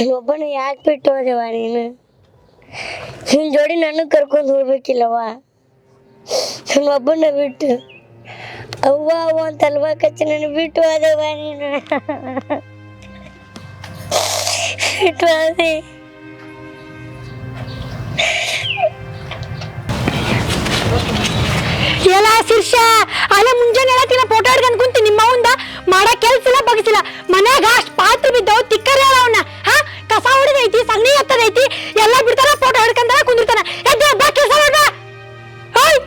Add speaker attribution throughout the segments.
Speaker 1: ಅವ್ವ ಒಬ್ಬನ ಯಾಕೆ ಬಿಟ್ಟು ಹೋದೆವ ನೀನು? ನಿನ್ನ ಜೋಡಿ ನಾನು ಕರ್ಕೊಂಡು ಹೋಗ್ಬೇಕಿಲ್ಲವ್ವ ನನ್ನ ಒಬ್ಬನ ಬಿಟ್ಟು. ಅವ್ವ ಅವ್ವ ಅಂತ ಅಲ್ವಾಕಚ್ಚ ನನ್ನ ಬಿಟ್ಟು ಹೋದೆವ ನೀನು? ಬಿಟ್ಟು ಹೋದೆ.
Speaker 2: ಎಲ್ಲ ಶಿರ್ಷ, ಅಲ್ಲ ಮುಂಜಾನೆ ಹೇಳತ್ತಿನ ಫೋಟೋ ಹಿಡ್ಕೊಂಡು ಕುಂತಿ, ನಿಮ್ಮ ಅವಂದ ಮಾಡೋ ಕೆಲ್ಸ ಇಲ್ಲ, ಬಗ್ಸಿಲ್ಲ. ಮನ್ಯಾಗ ಅಷ್ಟ್ ಪಾತ್ರ ಬಿದ್ದವು, ತಿಕ್ಕರ ಅವನ್ನ ಹಾ ಸಗಣಿ ಎತ್ತದ ಐತಿ ಎಲ್ಲ ಬಿಡ್ತಾರ ಫೋಟೋ ಹಿಡ್ಕೊಂಡ ಕುಂದಿರ್ತಾನ. ಎದ್ದು ಬಾ ಕೆಲಸ ಮಾಡ್ಬಾ ಹೋಯ್.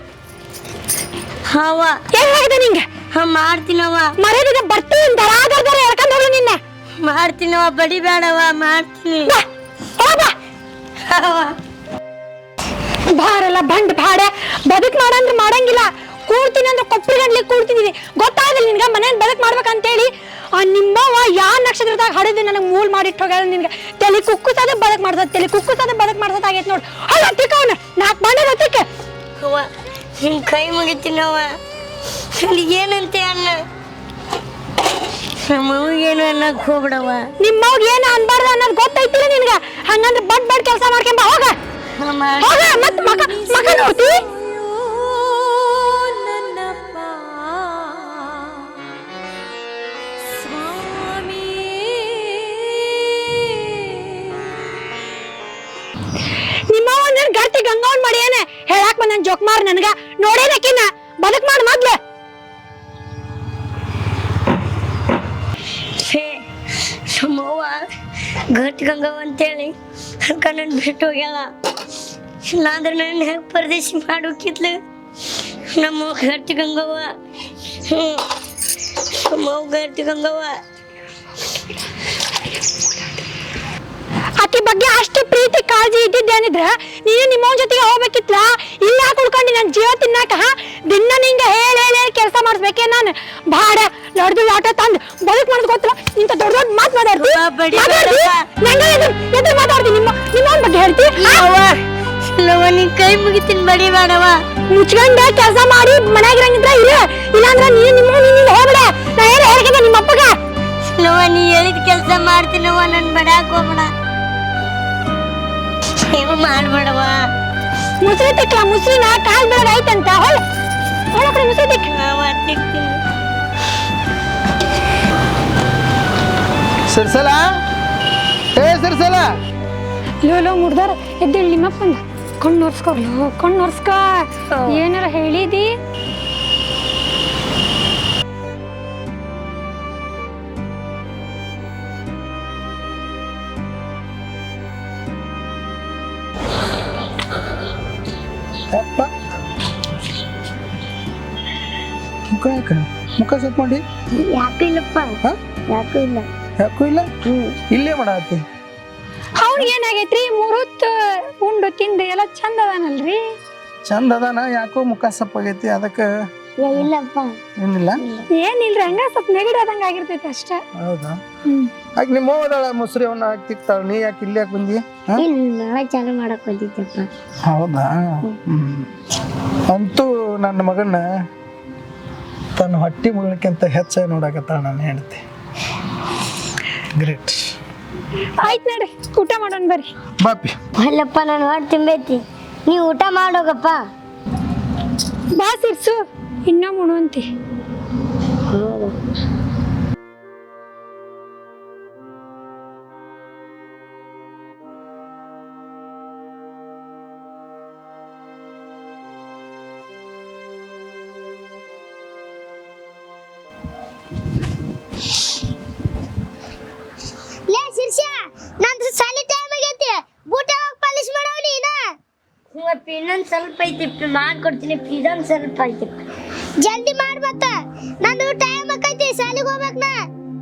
Speaker 1: ಹಾವ.
Speaker 2: ಏನಾಗಿದೆ ನಿಂಗೆ?
Speaker 1: ಹಾ ಮಾಡ್ತೀನವ್ವ.
Speaker 2: ಮರ್ಯಾದಿಗೆ ಬರ್ತೀನಿ ದರಾದರ್ದಾರ ಎಳ್ಕೊಂಡು ಹೋಗ್ಲಿ ನಿನ್ನ.
Speaker 1: ಮಾಡ್ತೀನವ್ವ ಬಡಿಬೇಡವ್ವ ಮಾಡ್ತೀನಿ.
Speaker 2: ಬಾ ಹೋಗ್ ಬಾ.
Speaker 1: ಅವ್ವ
Speaker 2: ಭಾರಲ್ಲ ಬಂಡ್ ಭಾಡ. ಬದುಕ್ ಮಾಡಂದ್ರೆ ಮಾಡಂಗಿಲ್ಲ. ಕೂಡ್ತೀನಿ ಅಂದ್ರೆ ಕೊಪ್ಪರಿ ಗಂಡ್ಲಿ ಕೂಡ್ತಿದೀನಿ. ಗೊತ್ತಾಗಲ್ಲ ನಿನ್ಗ ಮನೇನ್ ಬದುಕ್ ಮಾಡ್ಬೇಕಂತೇಳಿ. ಆ ನಿಮ್ಮವ್ವ ಯಾ ನಕ್ಷತ್ರದಾಗ ಹಡಿದು ನನಗೆ ಮೂಲ್ ಮಾಡಿಟ್ಟು ಹೋಗ್ಯಾರ ನಿನ್ಗೆ. ತಲೆ ಕುಕ್ಕುತ್ತಾದ ಬದಕ್ ಮಾಡ್ತದ ತಲೆ ಕುಕ್ಕುತ್ತಾದ ಬದಕ್ ಮಾಡ್ತದ ಆಗೈತೆ ನೋಡು. ಅಲ್ಲ ಅತ್ತಿಕ ಅವನ. ನಾಲ್ಕು ಬಂಡ ಹೊತ್ತಿಕ್ಕೆ
Speaker 1: ಅವ್ವ ನಿನ್ ಕೈ ಮುಗಿತೀನವ್ವ ಏನಂತೆ ಅನ್ನ? ನಮ್ಮವ್ಗೇನು ಅನ್ನಕ್ ಹೋಗ್ಬಿಡವ್ವ.
Speaker 2: ನಿಮ್ಮವ್ಗ ಏನು ಅನ್ಬಾರ್ದು ಅನ್ನೋದು ಗೊತ್ತೈತಿಲ್ಲ ನಿನ್ಗ. ಹಂಗಂದ್ರೆ ಬಡ್ ಬಡ್ ಕೆಲಸ ಮಾಡ್ಕೊಂಬ ಹೋಗ. ಹೋಗ ಮತ್ ಮಗ ಮಕ ನೋಡ್ತಿ? ನನ್ ಮಾಡಿ ಏನ? ಹೇಳಾಕ್ ಜೋಕ್ ಮಾರ್ ನನ್ಗ. ನೋಡೇನಕಿನ್ನ ಬದಕ್ ಮಾಡ್ ಮೊದ್ಲು.
Speaker 1: ನಮ್ಮವ್ವ ಘಟ್ ಗಂಗವ್ವ ಅಂತೇಳಿ. ಅದ್ಕ ನನ್ನ ಬಿಟ್ಟು ಹೋಗ್ಯಾಳ. ಇಲ್ಲಾಂದ್ರೆ ನನ್ನ ಹೆಂಗೆ ಪರದೇಶಿ ಮಾಡೋಕಿದ್ಲು? ನಮ್ಮ ಘಟ್ ಗಂಗವ್ವ. ಹ್ಞೂ ನಮ್ಮವ್ವ ಘಟ್ ಗಂಗವ್ವ.
Speaker 2: ಆಕಿ ಬಗ್ಗೆ ಅಷ್ಟು ಪ್ರೀತಿ ಕಾಳಜಿ ಇದ್ದಿದ್ದೇನಿದ್ರ ನೀನು ನಿಮ್ಮವನ ಜೊತೆಗೆ ಹೋಗ್ಬೇಕಿತ್ಲ? ಇಲ್ಲ ಕುಡ್ಕೊಂಡು ನನ್ನ ಜೀವ ತಿನ್ನಾಕ ಹಾ? ದಿನ ನಿಂಗ ಹೇಳಿ ಹೇಳಿ ಹೇಳಿ ಕೆಲಸ ಮಾಡಿಸ್ಬೇಕೆ ನಾನು? ಬಾಡ ಲಡ್ದು ಆಟ ತಂದು ಬದುಕ್ ಮಾಡೋದು ಗೊತ್ತಿಲ್ಲ? ಇಂಥ ದೊಡ್ಡ ದೊಡ್ಡ ಮಾತು ಮಾತಾಡ್ತಿ?
Speaker 1: ಅವ್ವ, ಬಡಿ
Speaker 2: ಮಾತಾಡ್ತಿ?
Speaker 1: ಬೇಡವ್ವ.
Speaker 2: ನಂಗೆ ಎದುರು ಎದುರು ಮಾತಾಡ್ತಿ ನಿಮ್ಮ ನಿಮ್ಮವನ ಬಗ್ಗೆ ಹೇಳ್ತಿ
Speaker 1: ನಿನ್ ಕೈ ಮುಗಿತೀನಿ ಬಡಿ ಬೇಡವ
Speaker 2: ಮುಚ್ಕೊಂಡ ಕೆಲಸ ಮಾಡಿ ಮನ್ಯಾಗ ಇರಂಗಿದ್ರ ಇಲ್ಲ ಇಲ್ಲಾಂದ್ರ ನೀನು ನಿಮ್ಮ ನಿನ್ನ ಹೋಗ್ಬೇಡ. ನಾ ಹೇಳಿ ಹೇಳ್ಕಿದ್ದೆ ನಿಮ್ಮ ಅಪ್ಪಗ.
Speaker 1: ನೀ ಹೇಳಿದ ಕೆಲಸ ಮಾಡ್ತೀನವ ನನ್ ಬಡಾಕ್ ಹೋಗ್ಬೇಡ. ಮಾಡ್ಬೇಡವ್ವ.
Speaker 2: ಮುಸ್ರಿ ತಿಕ್ಲ ಮುಸ್ರಿನ ಕಾಲ್ ಮುಸ್ರಿ ತಿಕ್.
Speaker 3: ಸಿರ್ಸಲ? ಏ ಸಿರ್ಸಲ?
Speaker 2: ಲೋ ಲೋ ಮುಡ್ದಾರ ಎದ್ದೇಳಿ ನಿಮ್ಮಪ್ಪಂದ ಕಣ್ಣು ಒರ್ಸ್ಕೊ ಲೋ ಕಣ್ಣು ಒರ್ಸ್ಕೊ. ಏನಾರ ಹೇಳಿದಿ?
Speaker 3: ಮುಖ ಯಾಕೆ ಮುಖ ಸ್ವಲ್ಪ ಮಾಡಿ
Speaker 1: ಯಾಕೂ ಇಲ್ಲಪ್ಪ
Speaker 3: ಹಾ?
Speaker 1: ಯಾಕೂ ಇಲ್ಲ
Speaker 3: ಯಾಕೂ ಇಲ್ಲ ಇಲ್ಲೇ ಮಾಡಾತಿ
Speaker 2: ಅವ್ನಿಗೆ ಏನಾಗೈತ್ರಿ? ಮೂರೊತ್ತು ಉಂಡು ತಿಂದು ಎಲ್ಲ ಚಂದ ಅದಾನಲ್ರಿ?
Speaker 3: ಚಂದ ಅದಾನ? ಯಾಕೋ ಮುಖ ಸಪ್ಪಾಗೈತಿ? ಅದಕ್ಕೆ
Speaker 1: ಏ, ಇಲ್ಲಪ್ಪ
Speaker 3: ಏನಿಲ್ಲ?
Speaker 2: ಏನಿಲ್ರಿ? ಹಂಗ ಸ್ವಲ್ಪ ನೆಗಡಿ ಆದಂಗ ಆಗಿರ್ತೈತಿ ಅಷ್ಟ.
Speaker 3: ಹೌದಾ? ಹಾಗೆ ನಿಮ್ಮ ಹೋದಳ ಮುಸ್ರಿ ಅವನ್ನ ಹಾಕ್ತಿಕ್ತಾಳ ನೀ ಯಾಕೆ ಇಲ್ಲಿ ಯಾಕೆ ಬಂದಿ? ಹಾ?
Speaker 1: ಇಲ್ಲ ನಾಳೆ ಚಾಲು ಮಾಡಕ್ ಬಂದಿದ್ದಪ್ಪ
Speaker 3: ಹೌದಾ? ಹ್ಮ್. ಅಂತೂ ನನ್ನ ಮಗನ ತನ್ನ ಹೊಟ್ಟೆ ಮುಗಳಕ್ಕಿಂತ ಹೆಚ್ಚಾಗಿ ನೋಡಕತ್ತಾಳ ನನ್ನ ಹೇಳ್ತೆ ಗ್ರೇಟ್
Speaker 2: ಆಯ್ತು ನಡ್ರಿ ಊಟ ಮಾಡೋಣ ಬರ್ರಿ.
Speaker 3: ಬಾಪಿ.
Speaker 1: ಅಲ್ಲಪ್ಪ ನಾನು ಹೊಟ್ಟೆ ತಿಂಬೈತಿ. ನೀವು ಊಟ ಮಾಡೋಗಪ್ಪ.
Speaker 2: ಬಾ ಸಿರ್ಸು ಇನ್ನೂ ಮುಣುವಂತಿ.
Speaker 1: ಸ್ವಲ್ಪ ಕೊಡ್ತೀನಿ ಮಾಡ್ಕೊಡ್ತೀನಿ ಇದೊಂದು ಸ್ವಲ್ಪ ಐತಿ
Speaker 4: ಜಲ್ದಿ ಮಾಡ್ಬತ್ತ ನಂದು ಟೈಮ್ ಆಕೈತಿ ಶಾಲೆಗೆ ಹೋಗ್ಬೇಕು ನಾ.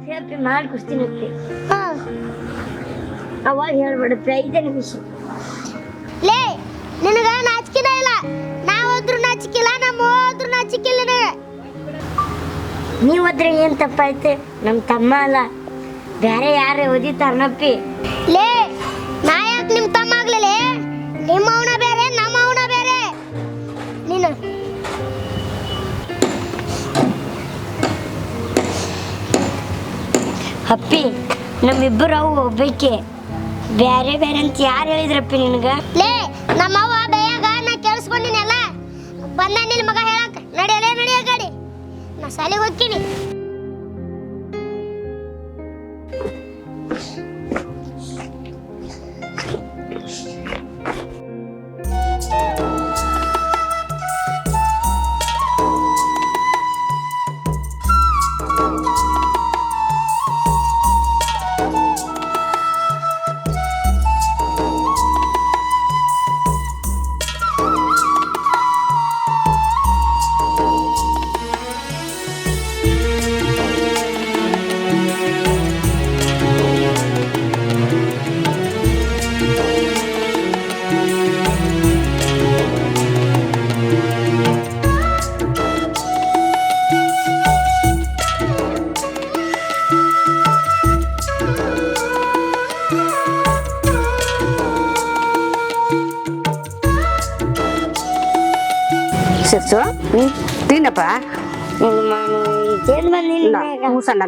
Speaker 1: ಹೇಪಿ ಮಾಡ್ಕೊಡ್ತೀನಿ ಅಪ್ಪಿ
Speaker 4: ಅವಾಗ
Speaker 1: ಅವಾಗ ಪ್ರೈಸ್ ಐದೇ ನಿಮಿಷ.
Speaker 4: ಲೇ ನಿನಗ ನಾಚಿಕಿನ ಇಲ್ಲ. ನಾವು ಹೋದ್ರು ನಾಚಿಕಿಲ್ಲ ನಮ್ಮ ಹೋದ್ರು ನಾಚಿಕಿಲ್ಲ
Speaker 1: ನೀವು ಹೋದ್ರೆ ಏನು ತಪ್ಪಾಯ್ತು? ನಮ್ಮ ತಮ್ಮ ಅಲ್ಲ. ಬೇರೆ ಯಾರೇ ಓದಿತಾರನಪ್ಪಿ
Speaker 4: ಲೇ ನಾ ಯಾಕೆ ನಿಮ್ಮ ತಮ್ಮ ಆಗ್ಲಿಲ್ಲ ನಮ್ಮ
Speaker 1: ಅಪ್ಪಿ, ನಮ್ಮಿಬ್ಬರು ಅವು ಒಬ್ಬಕ್ಕೆ. ಬೇರೆ ಬ್ಯಾರೆ ಅಂತ ಯಾರು ಹೇಳಿದ್ರಪ್ಪಿ ನಿನಗೆ?
Speaker 4: ಲೇ, ನಮ್ಮವ್ವ ಬೇಯಾಗ ನಾ ಕೇಳಿಸ್ಕೊಂಡಿನಲ್ಲ. ಬಂದ ನಿನ್ ಮಗ ಹೇಳಕ್, ನಡಿಯಲೇ ನಡಿಯ ಗಾಡಿ. ನಾ ಶಾಲೆಗೆ ಹೋಗ್ತೀನಿ.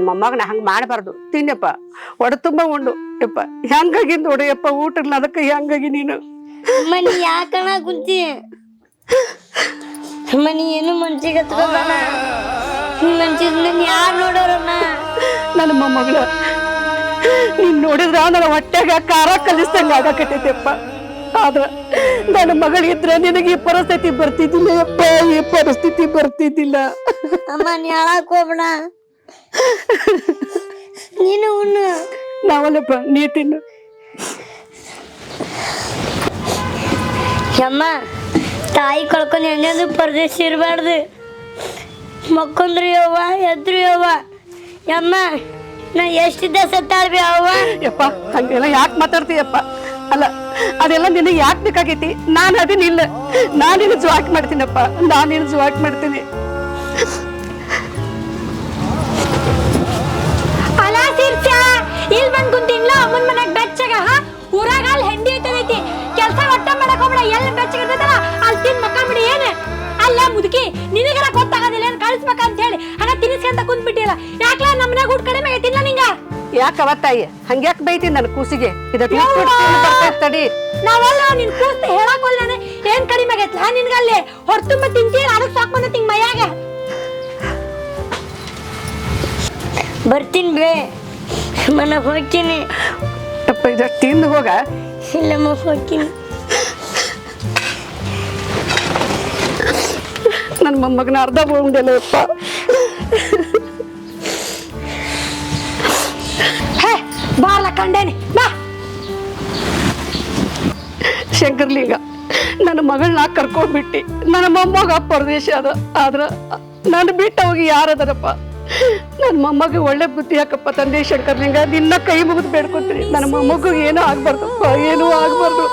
Speaker 5: ನನ್ನ ಮೊಮ್ಮಗನ ಹಂಗೆ ಮಾಡಬಾರ್ದು. ತಿನ್ನಪ್ಪ ಒಡ ತುಂಬ ಉಂಡು. ಯಪ್ಪ ಹೆಂಗಾಗಿ ನೋಡು ಯಪ್ಪ ಊಟ ಇಲ್ಲ ಅದಕ್ಕೆ ಹೆಂಗಾಗಿ ನೀನು?
Speaker 1: ಅಮ್ಮ ನೀ ಯಾಕಣ ಕುಂತಿ ಅಮ್ಮ ನೀ ಏನು ಮನ್ಸಿಗೆ ಹತ್ಕೋಬೇಡ ಮನ್ಸಿಗೆ ಯಾರು ನೋಡೋರಣ್ಣ?
Speaker 5: ನನ್ನ ಮೊಮ್ಮಗಳ ನೀನ್ ನೋಡಿದ್ರ ನನ್ನ ಹೊಟ್ಟೆಗ ಖಾರ ಕಲಿಸ್ದಂಗ ಆಗಕತ್ತೈತೆಪ್ಪ. ಆದ್ರ ನನ್ನ ಮಗಳಿದ್ರೆ ನಿನಗೆ ಈ ಪರಿಸ್ಥಿತಿ ಬರ್ತಿದ್ದಿಲ್ಲ ಯಪ್ಪ ಈ ಪರಿಸ್ಥಿತಿ ಬರ್ತಿದ್ದಿಲ್ಲ.
Speaker 1: ಅಮ್ಮ ನೀ ಹಾಳಾಕ್ ಹೋಗ್ಬೇಡ. ನೀನು ಉಣ್ಣು.
Speaker 5: ನಾವಲ್ಲಪ್ಪ ನೀ ತಿನ್ನು.
Speaker 1: ಅಮ್ಮ ತಾಯಿ ಕಳ್ಕೊಂಡು ಎಣ್ಣೆದು ಪರದೇಶ ಇರಬಾರ್ದು. ಮಕ್ಕೊಂದ್ರು ಯವ್ವ ಎದ್ರು ಯವ್ವ. ಅಮ್ಮ ನಾ ಎಷ್ಟಿದ್ದ ಸತ್ತಾಳ್ಬಿ ಅವ್ವ?
Speaker 5: ಯಪ್ಪ ಹಂಗೆಲ್ಲ ಯಾಕೆ ಮಾತಾಡ್ತೀಯಪ್ಪ? ಅಲ್ಲ ಅದೆಲ್ಲ ನಿನಗೆ ಯಾಕೆ ಬೇಕಾಗೈತಿ? ನಾನು ಅದಿನಿಲ್ಲ. ನಾನು ನಿನ್ನ ಜ್ವಾಕ್ ಮಾಡ್ತೀನಪ್ಪ. ನಾನು ನಿನ್ನ ಜ್ವಾಕ್ ಮಾಡ್ತೀನಿ.
Speaker 2: ಇಲ್ಲಿ ಬಂದ್ ಕುಂತಿನ್ಲ ಅಮ್ಮನ ಮನ್ಯಾಗ ಬೆಚ್ಚಗ ಹಾ? ಊರಾಗ ಅಲ್ಲಿ ಹೆಂಡಿ ಐತದೈತಿ ಕೆಲಸ ಒಟ್ಟ ಮಾಡಕ್ ಹೋಗ್ಬೇಡ ಎಲ್ಲಿ ಬೆಚ್ಚಗ ಇರ್ತೈತಲ್ಲ ಅಲ್ಲಿ ತಿನ್ ಮಕ್ಕ ಬಿಡಿ ಏನ್? ಅಲ್ಲ ಮುದುಕಿ ನಿನಗೆಲ್ಲ ಗೊತ್ತಾಗೋದಿಲ್ಲ ಏನು ಕಳಿಸ್ಬೇಕ ಅಂತ ಹೇಳಿ. ಹಣ ತಿನ್ಸ್ಕೊಂತ ಕುಂತ್ಬಿಟ್ಟಿಲ್ಲ ಯಾಕಲ ನಮ್ಮ ಮನ್ಯಾಗ ಊಟ ಕಡಿಮೆ ಆಗೈತಿಲ್ಲ ನಿಂಗ?
Speaker 5: ಯಾಕವ ತಾಯಿ? ಹಂಗ್ಯಾಕ್ ಬೈತಿ ನನ್ನ ಕೂಸಿಗೆ? ಇದಕ್ಕೆ ತಡಿ
Speaker 2: ನಾವಲ್ಲ ನಿನ್ ಕೂಸ್ತ ಹೇಳಕ್ ನಾನು. ಏನ್ ಕಡಿಮೆ ಆಗೈತಿ ಹಾ ನಿನ್ಗಲ್ಲಿ? ಹೊರತುಂಬ ತಿಂತೀರ ಅದಕ್ಕೆ ಸಾಕ್ ಬಂದ ತಿಂಗ್ ಮೈಯಾಗ.
Speaker 1: ಬರ್ತೀನಿ ಬೇ ಮನೆಗೆ ಹೋಗ್ತೀನಿ.
Speaker 5: ಅಪ್ಪ ಇದ ತಿಂದು ಹೋಗ.
Speaker 1: ಇಲ್ಲಮ್ಮ ಹೋಗ್ತೀನಿ.
Speaker 5: ನನ್ನ ಮೊಮ್ಮಗನ ಅರ್ಧ ಉಂಡೆಲ್ಲ ಅಪ್ಪ.
Speaker 2: ಹೇ ಬಾರ್ಲ ಕಂಡೇನಿ ಬಾ.
Speaker 5: ಶಂಕರ್ಲಿಂಗ ನನ್ನ ಮಗಳನ್ನ ಕರ್ಕೊಂಡ್ಬಿಟ್ಟಿ. ನನ್ನ ಮೊಮ್ಮಗ ಪರದೇಶ ಅದ ಆದ್ರ ನನ್ನ ಬಿಟ್ಟ ಹೋಗಿ ಯಾರದರಪ್ಪ? ನನ್ನ ಮೊಮ್ಮಗ ಒಳ್ಳೆ ಬುದ್ಧಿ ಯಾಕಪ್ಪ ತಂದೆ ಶಂಕರ್ಲಿಂಗ ನಿನ್ನ ಕೈ ಮುಗಿದು ಬೇಡ್ಕೊತೀನಿ. ನನ್ನ ಮೊಮ್ಮಗ ಏನೂ ಆಗ್ಬಾರ್ದಪ್ಪ ಏನೂ ಆಗ್ಬಾರ್ದು.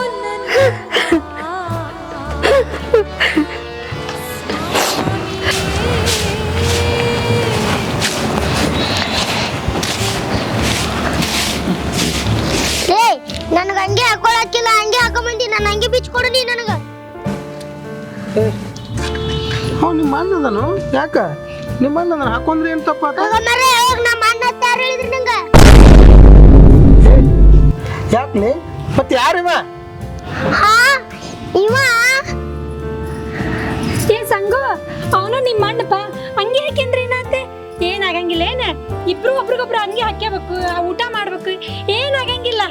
Speaker 4: ನನಗೆ ನನಗ ಹಂಗೆ ಹಾಕೊಳಕಿಲ್ಲ ಹಂಗೆ ಹಾಕೊಂಬಂದಿ ನಾನು ಹಂಗೆ ಬಿಚ್ಕೊಡು ನೀ ನನಗ.
Speaker 3: ಅವ್ನು ನಿಮ್ಮ ಯಾಕ? ನಿಮ್ಮ ಅಣ್ಣದನ ಹಾಕೊಂಡ್ರೆ ಏನ್ ತಪ್ಪ
Speaker 4: ಯಾಕ್ಲಿ ಹೋಗ
Speaker 3: ಮತ್ತೆ ಯಾರಿವ?
Speaker 4: ಹಾ ಇವ.
Speaker 2: ಏ ಸಂಗು ಅವನು ನಿಮ್ಮ ಅಣ್ಣಪ್ಪ. ಅಂಗಿ ಹಾಕ್ಯಂದ್ರೆ ಏನಾತೆ? ಏನ್ ಆಗಂಗಿಲ್ಲ ಏನ? ಇಬ್ರು ಒಬ್ರಿಗೊಬ್ರು ಹಂಗೆ ಹಾಕ್ಯಬೇಕು ಆ ಊಟ ಮಾಡ್ಬೇಕು ಏನ್ ಆಗಂಗಿಲ್ಲ.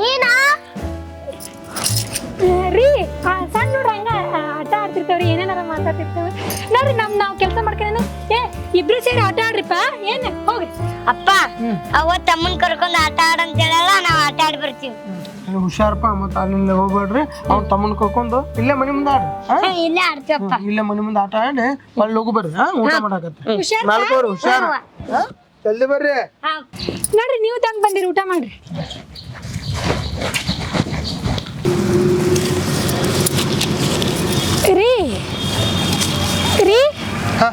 Speaker 4: ನೀನಾ?
Speaker 2: ರೀ ಆ, ಸಣ್ಣ ನೋಡ್ರಿ ಹಂಗ ಆಟ ಆಡ್ತಿರ್ತಾವ್ರಿ ಏನೇನಾರ ಮಾತಾಡ್ತಿರ್ತಾವ. ನೋಡ್ರಿ ನಮ್ ನಾವ್ ಕೆಲಸ ಮಾಡ್ಕೊಂಡು ಏ ಇಬ್ರು ಸೇರಿ ಆಟ ಆಡ್ರಿಪ್ಪ? ಏನ್? ಹೋಗ್ರಿ.
Speaker 1: ಅಪ್ಪ ಅವ ತಮ್ಮನ್ ಕರ್ಕೊಂಡು ಆಟ ಆಡಂತ ಹೇಳಲ್ಲ ನಾವು ಆಟ ಆಡಿ ಬರ್ತೀವಿ.
Speaker 3: ಹುಷಾರಪ್ಪ ಮತ್ತ ಅಲ್ಲಿಂದ ಹೋಗ್ಬೇಡ್ರಿ. ಅವ್ನ ತಮ್ಮನ್ ಕರ್ಕೊಂಡು ಇಲ್ಲೇ ಮನೆ ಮುಂದೆ ಆಡ್ರಿ ಹಾ?
Speaker 1: ಹಾ, ಇಲ್ಲೇ ಆಡ್ತೀವಪ್ಪ
Speaker 3: ಇಲ್ಲೇ ಮನೆ ಮುಂದೆ ಆಟ ಆಡಿ ಅಲ್ಲಿ ಹೋಗು ಬರ್ರಿ ಹಾ. ಊಟ ಮಾಡಾಕತ್ತೆ
Speaker 2: ಹುಷಾರ್
Speaker 3: ನಾಲ್ಕೂವರೆ ಹುಷಾರ. ಹಾ? ಜಲ್ದಿ ಬರ್ರಿ.
Speaker 1: ಹಾ.
Speaker 2: ನೋಡ್ರಿ ನೀವು ತಂಗ್ ಬಂದಿರಿ ಊಟ ಮಾಡ್ರಿ. ರೀ. ರೀ.
Speaker 3: ಹಾ.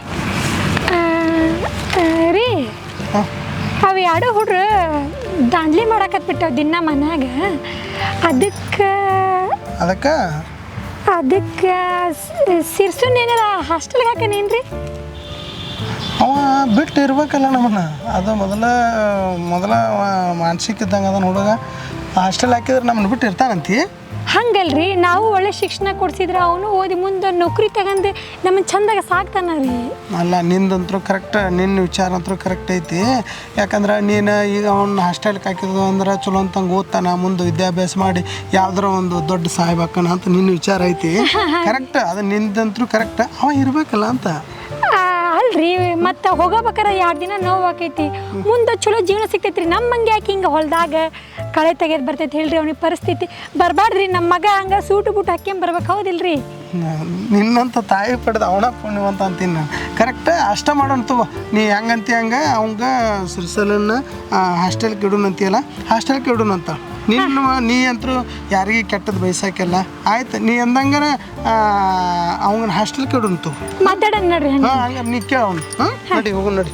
Speaker 2: ರೀ. ಅವು ಎರಡು ಹುಡ್ರು ದಾಂಡ್ಲಿ ಮಾಡಾಕತ್ ಬಿಟ್ಟವ್ ದಿನ ಮನ್ಯಾಗ. ಅದಕ್ಕೆ
Speaker 3: ಅದಕ್ಕೆ?
Speaker 2: ಅದಕ್ಕೆ ಸಿರ್ಸುನ್ ಏನಿಲ್ಲ ಹಾಸ್ಟೆಲ್ಗೆ ಹಾಕನೇನ್ರಿ?
Speaker 3: ಅವ ಬಿಟ್ಟು ಇರ್ಬೇಕಲ್ಲ ನಮ್ಮನ್ನ. ಅದು ಮೊದಲ ಮೊದಲ ಮಾನ್ಸಿಕ ಮಾನಸಿಕ ಇದ್ದಂಗೆ ಅದನ್ನ ಹುಡುಗ. ಹಾಸ್ಟೆಲ್ ಹಾಕಿದ್ರೆ ನಮ್ಮನ್ನ ಬಿಟ್ಟು ಇರ್ತಾನಂತಿ?
Speaker 2: ಹಂಗಲ್ರಿ ನಾವು ಒಳ್ಳೆ ಶಿಕ್ಷಣ ಕೊಡ್ಸಿದ್ರೆ ಅವನು ಓದಿ ಮುಂದೆ ನೌಕರಿ ತಗೊಂಡು ನಮ್ಮ ಚಂದಾಗ ಸಾಕ್ತಾನ ರೀ.
Speaker 3: ಅಲ್ಲ ನಿಂದಂತರೂ ಕರೆಕ್ಟ್ ನಿನ್ನ ವಿಚಾರ ಅಂತೂ ಕರೆಕ್ಟ್ ಐತಿ. ಯಾಕಂದ್ರೆ ನೀನು ಈಗ ಅವ್ನ ಹಾಸ್ಟೆಲ್ಗೆ ಹಾಕಿದ್ರು ಅಂದ್ರೆ ಚಲೋ ಅಂತಂಗೆ ಓದ್ತಾನ ಮುಂದೆ ವಿದ್ಯಾಭ್ಯಾಸ ಮಾಡಿ ಯಾವ್ದಾರ ಒಂದು ದೊಡ್ಡ ಸಾಹೇಬ್ ಹಾಕೋಣ ಅಂತ ನಿನ್ನ ವಿಚಾರ ಐತಿ. ಕರೆಕ್ಟ್ ಅದು ನಿಂದಂತರೂ ಕರೆಕ್ಟ್ ಅವ ಇರ್ಬೇಕಲ್ಲ ಅಂತ.
Speaker 2: ಅಲ್ರಿ? ಮತ್ತೆ ಹೋಗಬೇಕಾರ ಎರಡು ದಿನ ನೋವು ಆಕೈತಿ. ಮುಂದೆ ಚಲೋ ಜೀವನ ಸಿಗ್ತೈತ್ರಿ. ನಮ್ಮ ಹಂಗೆ ಯಾಕೆ ಹಿಂಗೆ ಹೊಲ್ದಾಗ ಕಳೆ ತೆಗೆದು ಬರ್ತೈತಿ ಹೇಳ್ರಿ ಅವ್ನಿಗೆ ಪರಿಸ್ಥಿತಿ. ಬರಬಾರ್ದ್ರಿ ನಮ್ಮ ಮಗ ಹಂಗೆ ಸೂಟು ಬೂಟು ಹಾಕ್ಯಂಬರ್ಬೇಕು ಹೌದಿಲ್ರಿ?
Speaker 3: ನಿನ್ನಂತ ತಾಯಿ ಪಡೆದ ಅವನ ಪುಣ್ಯವಂತ ಅಂತೀನಿ ನಾನು. ಕರೆಕ್ಟ್ ಅಷ್ಟ ಮಾಡೋಣ ತಗೋ. ನೀ ಹೆಂಗಂತಿ ಹಂಗೆ ಅವಂಗ ಸಿರ್ಸಲನ್ನ ಹಾಸ್ಟೆಲ್ಗೆ ಅಂತೀಯಲ್ಲ ಹಾಸ್ಟೆಲ್ಗೆ ಅಂತ. ನಿನ್ನ ನೀ ಅಂತರೂ ಯಾರಿಗೆ ಕೆಟ್ಟದ್ದು ಬಯಸಕ್ಕೆಲ್ಲ ಆಯ್ತು ನೀ ಅಂದಂಗಾರ ಅವನ ಹಾಸ್ಟೆಲ್ಗೆ ಇಡೋಣ ತಗೋ.
Speaker 2: ಮಾತಾಡೋಣ ನೋಡ್ರಿ ಹಂಗೆ.
Speaker 3: ಹಾಂ ಹಂಗಾರೆ ನೀ ಕೇಳ ಅವ್ನು. ಹಾಂ. ನಡಿ ಹೋಗೋಣ ನಡಿ.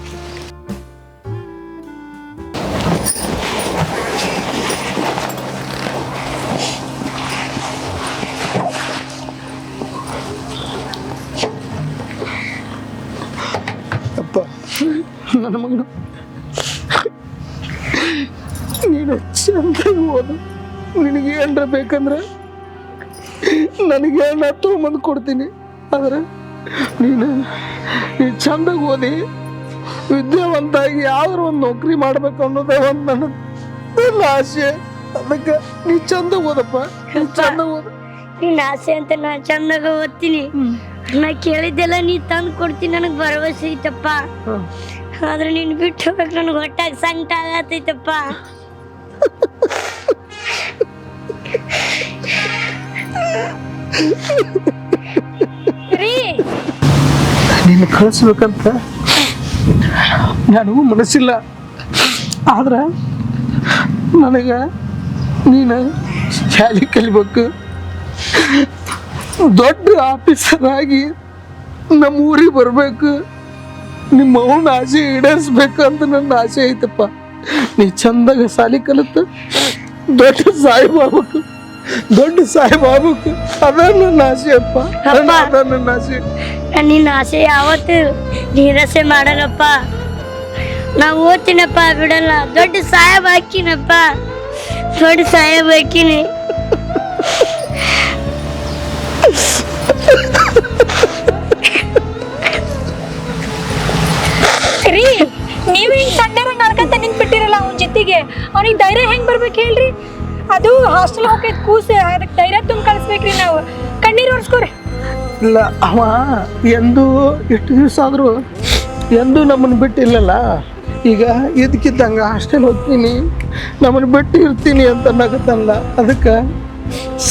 Speaker 3: ನನ್ನ ಮಗನು. ನೀನು ಚಂದ ಓದು ನಿನಗೆ ಏನ್ರ ಬೇಕಂದ್ರೆ ನನಗೆ ನಾ ತೊಗೊಂಬಂದು ಕೊಡ್ತೀನಿ. ಆದ್ರೆ ನೀನು ನೀನು ಚಂದಾಗಿ ಓದಿ ವಿದ್ಯಾವಂತಾಗಿ ಯಾವ್ದಾರು ಒಂದು ನೌಕರಿ ಮಾಡ್ಬೇಕು ಅನ್ನೋದೇ ಒಂದು ನನ್ನ ಆಸೆ. ಅದಕ್ಕೆ ನೀ ಚಂದ ಓದಪ್ಪ. ನೀ ಚಂದ ಓದು.
Speaker 1: ನಿನ್ನ ಆಸೆ ಅಂತ ನಾ ಚಂದಾಗ ಓದ್ತೀನಿ. ನಾ ಕೇಳಿದ್ದೆಲ್ಲ ನೀ ತಂದು ಕೊಡ್ತೀನಿ ನನಗೆ ಭರವಸೆ ಐತಪ್ಪ. ಆದ್ರೆ ನೀನು ಬಿಟ್ಟು ಹೋಗಕ್ಕೆ ನನಗೆ ಹೊಟ್ಟಾಗ ಸಂಕಟ ಆಗತ್ತೈತಪ್ಪ
Speaker 2: ರೀ.
Speaker 3: ನೀನು ಕಳಿಸ್ಬೇಕಂತ ನನಗೂ ಮನಸ್ಸಿಲ್ಲ. ಆದ್ರೆ ನನಗೆ ನೀನು ಶಾಲೆ ಕಲಿಬೇಕು. ದೊಡ್ಡ ಆಫೀಸರ್ ಆಗಿ ನಮ್ಮ ಊರಿಗೆ ಬರಬೇಕು. ನಿಮ್ಮ ಅವನ ಆಸೆ ಈಡೇರಿಸ್ಬೇಕು ಅಂತ ನನ್ನ ಆಸೆ ಐತಪ್ಪ. ನೀ ಚಂದಾಗ ಸಾಲಿ ಕಲಿತು ದೊಡ್ಡ ಸಾಹೇಬ್ ಆಗ್ಬೇಕು ದೊಡ್ಡ ಸಾಹೇಬ್ ಆಗ್ಬೇಕು. ಅದ ನನ್ನ ಆಸೆ ಅಪ್ಪ. ಅದ ನನ್ನ ಆಸೆ.
Speaker 1: ನಿನ್ನ ಆಸೆ ಯಾವತ್ತು ನಿರಾಸೆ ಮಾಡಲ್ಲಪ್ಪ. ನಾ ಓದ್ತೀನಪ್ಪ ಬಿಡಲ್ಲ. ದೊಡ್ಡ ಸಾಹೇಬ್ ಹಾಕಿನಪ್ಪ. ದೊಡ್ಡ ಸಾಹೇಬ್ ಹಾಕಿನಿ.
Speaker 2: ರೀ ನೀವು ಹಿಂಗೆ ಸಣ್ಣರಂಗೆ ನಡ್ಕಂತ ನಿಂತ್ಬಿಟ್ಟಿರಲ್ಲ ಅವ್ನ ಜೊತೆಗೆ. ಅವ್ನಿಗೆ ಧೈರ್ಯ ಹೆಂಗೆ ಬರ್ಬೇಕು ಹೇಳ್ರಿ? ಅದು ಹಾಸ್ಟೆಲ್ ಹೋಗೈತೆ ಕೂಸು ಅದಕ್ಕೆ ಧೈರ್ಯ ತುಂಬ ಕಳಿಸ್ಬೇಕ್ರಿ ನಾವು. ಕಣ್ಣೀರು ಒರೆಸ್ಕೋರಿ.
Speaker 3: ಇಲ್ಲ ಅವ ಎಂದು ಎಷ್ಟು ದಿವಸ ಆದರೂ ಎಂದೂ ನಮ್ಮನ್ನು ಬಿಟ್ಟಿಲ್ಲಲ್ಲ ಈಗ ಇದಕ್ಕಿದ್ದಂಗೆ ಹಾಸ್ಟೆಲ್ ಹೋಗ್ತೀನಿ ನಮ್ಮನ್ನು ಬಿಟ್ಟು ಇರ್ತೀನಿ ಅಂತ ನಗತ್ತಲ್ಲ ಅದಕ್ಕೆ